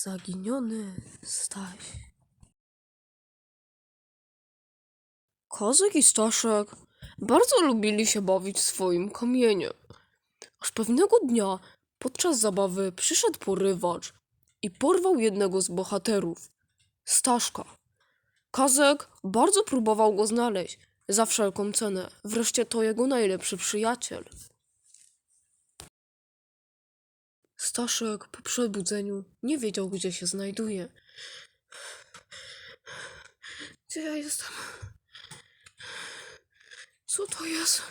Zaginiony Staś. Kozek i Staszek bardzo lubili się bawić swoim kamieniem. Aż pewnego dnia podczas zabawy przyszedł porywacz i porwał jednego z bohaterów, Staszka. Kazek bardzo próbował go znaleźć, za wszelką cenę. Wreszcie to jego najlepszy przyjaciel. Staszek po przebudzeniu nie wiedział, gdzie się znajduje. Gdzie ja jestem? Co to jest?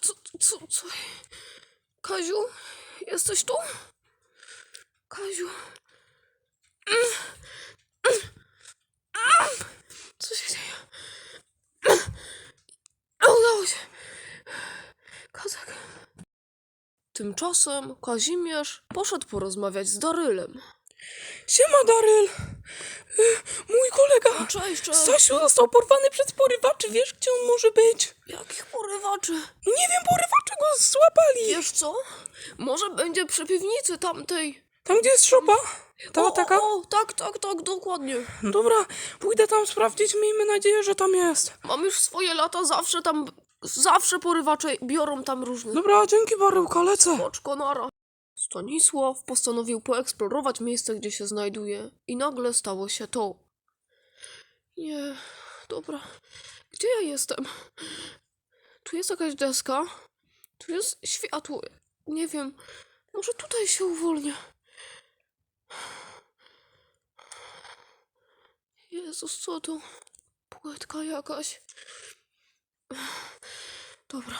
Co, co, co? Kaziu? Jesteś tu? Kaziu? Co się dzieje? Udało się. Kozak. Tymczasem Kazimierz poszedł porozmawiać z Darylem. Siema Daryl! Y, Mój kolega Cześć, cześć. Stasiu został porwany przez porywaczy. Wiesz, gdzie on może być? Jakich porywaczy? Nie wiem, porywacze go złapali. Wiesz co? Może będzie przy piwnicy tamtej. Tam, gdzie jest szopa? Ta o, taka? O, o, tak, tak, tak, dokładnie. Dobra, pójdę tam sprawdzić. Miejmy nadzieję, że tam jest. Mam już swoje lata, zawsze tam, zawsze porywacze biorą tam różne. Dobra, dzięki Baryłka, lecę. Poczko nara. Stanisław postanowił poeksplorować miejsce, gdzie się znajduje i nagle stało się to. Nie, dobra. Gdzie ja jestem? Tu jest jakaś deska. Tu jest światło. Nie wiem. Może tutaj się uwolnię. Jezus, co to? Płytka jakaś. Dobra.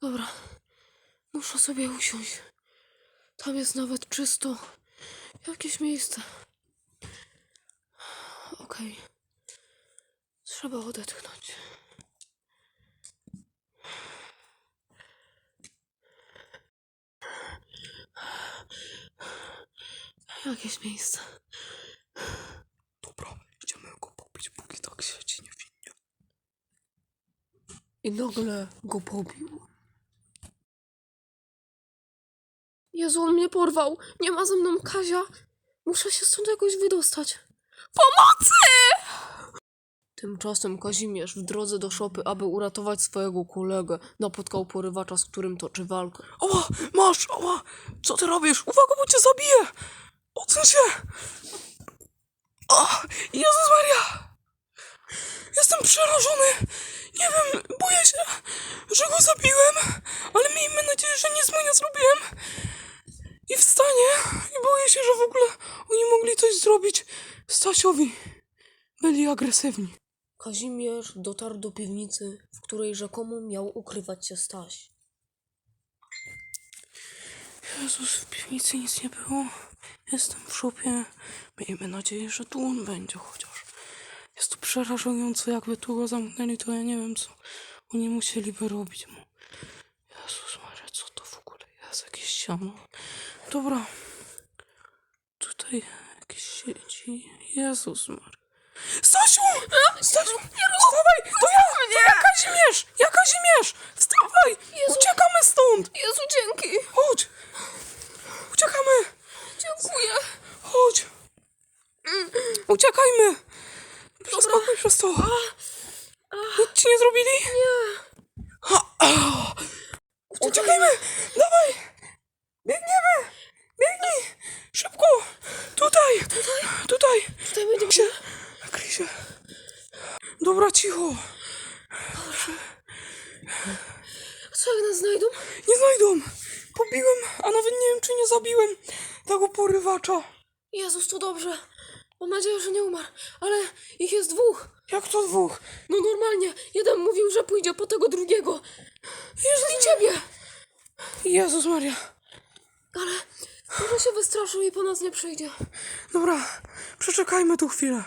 Dobra. Muszę sobie usiąść. Tam jest nawet czysto. Jakieś miejsce. Okej. Trzeba odetchnąć. Jakieś miejsce. Dobra, idziemy go pobić, póki tak siedzi niewinnie. I nagle go pobił. Jezu, on mnie porwał. Nie ma ze mną Kazia. Muszę się stąd jakoś wydostać. Pomocy! Tymczasem Kazimierz w drodze do szopy, aby uratować swojego kolegę, napotkał porywacza, z którym toczy walkę. Oła, masz, oła! Co ty robisz? Uwaga, bo cię zabiję! Odsuń się! O, Jezus Maria! Jestem przerażony! Nie wiem, boję się, że go zabiłem, ale miejmy nadzieję, że nic mu nie zrobiłem. I wstanie i boję się, że w ogóle oni mogli coś zrobić Stasiowi. Byli agresywni. Kazimierz dotarł do piwnicy, w której rzekomo miał ukrywać się Staś. Jezus, w piwnicy nic nie było. Jestem w szopie. Miejmy nadzieję, że tu on będzie chociaż. Przerażające, jakby tu go zamknęli, to ja nie wiem, co oni musieliby robić mu. Jezus Maria, co to w ogóle jest? Jakieś siano? Dobra. Tutaj jakieś sieci. Jezus Maria. Stasiu! Stasiu! Wstawaj! To ja! To ja Kazimierz! Ja Kazimierz! Wstawaj! Uciekamy stąd! Jezu, dzięki! Chodź! Uciekamy! Dziękuję! Chodź! Uciekajmy! Przez to! Nic ci nie zrobili? Nie! Uciekajmy! Dawaj! Biegniemy! Biegnij! Szybko! Tutaj! Tutaj! Tutaj będziemy się! Kryj się! Dobra, cicho! Co jak nas znajdą? Nie znajdą! Pobiłem, a nawet nie wiem, czy nie zabiłem tego porywacza. Jezus, to dobrze. Mam nadzieję, że nie umarł. Ale ich jest dwóch. Jak to dwóch? No normalnie. Jeden mówił, że pójdzie po tego drugiego. Jezus i ciebie. Jezus Maria. Ale może się wystraszył i po nas nie przyjdzie. Dobra, przeczekajmy tu chwilę.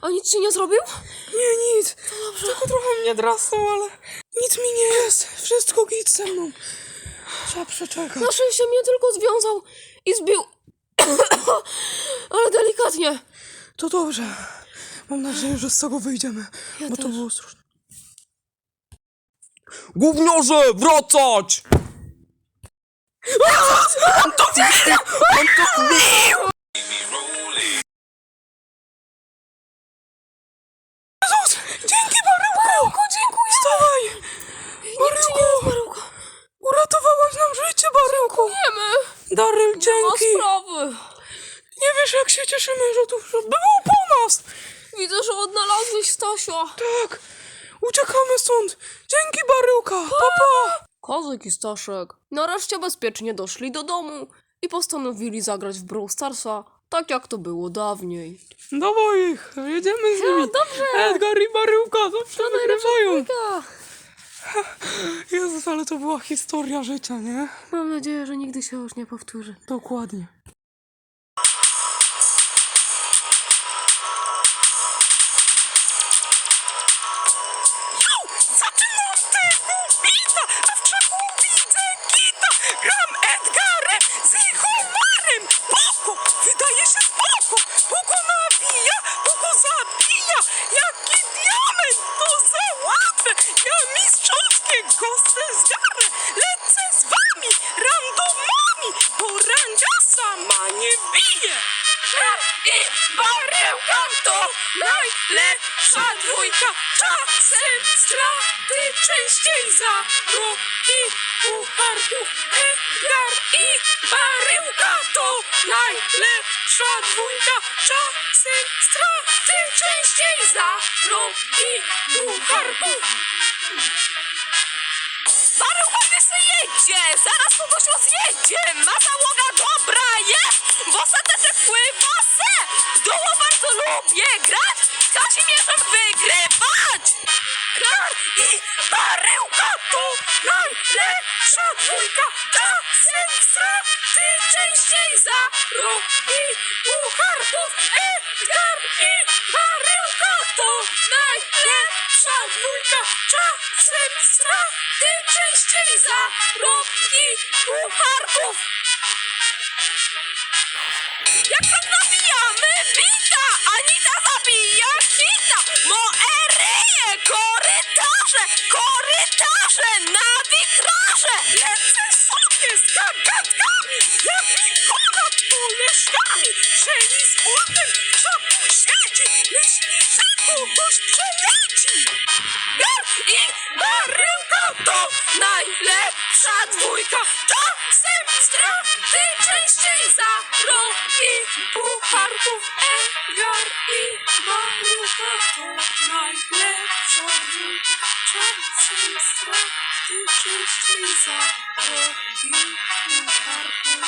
A nic ci nie zrobił? Nie, nic. Tylko trochę mnie drasnął, ale nic mi nie jest. Wszystko git ze mną. Trzeba przeczekać. Na szczęście mnie tylko związał i zbił. Ale delikatnie. To dobrze. Mam nadzieję, że z tego wyjdziemy. Ja bo to też. było straszne. Gówniarze, wracać! On to wbił! Jezus! Dzięki, Baryłko! dziękuję! Wstawaj! Baryłko! Baryłko, Uratowałaś nam życie, Baryłko! wiemy! Daryl, Ma dzięki! sprawy! Nie wiesz, jak się cieszymy, że tu że było po nas! Widzę, że odnalazłeś Stasia. Tak! Uciekamy stąd! Dzięki, Baryłka! Papa! Kozyk i Staszek nareszcie bezpiecznie doszli do domu i postanowili zagrać w Brawl Starsa, tak jak to było dawniej. Dawaj ich! Jedziemy z nimi! dobrze. Edgar i Baryłka zawsze wygrywają! Jezus, ale to była historia życia, nie? Mam nadzieję, że nigdy się już nie powtórzy. Dokładnie. Ja mistrzowskie gosty zgarnę. Lecę z wami, randomami. Bo randzia sama nie bije. Ja i barełka to najlepsza dwójka. Czasem straty częściej za roki pucharków. Edgar i barełka to najlepsza dwójka. Barucha se jedzie, zaraz kogoś rozjedzie. Ma załoga dwójka. Czasem straty częściej za roki pucharków. Jak tam nabijamy bita, Anita zabija kita. Moeryje, korytarze, korytarze na witraże. Lecę sobie z gagatkami, jak Nikola poleszkami. Szeli z okiem, szaku siedzi, myśli, że kogoś przeleci. Gar i baryłka to najlepsza dwójka. Czasem straty częściej za Czym straty, czy zabronił mi karku?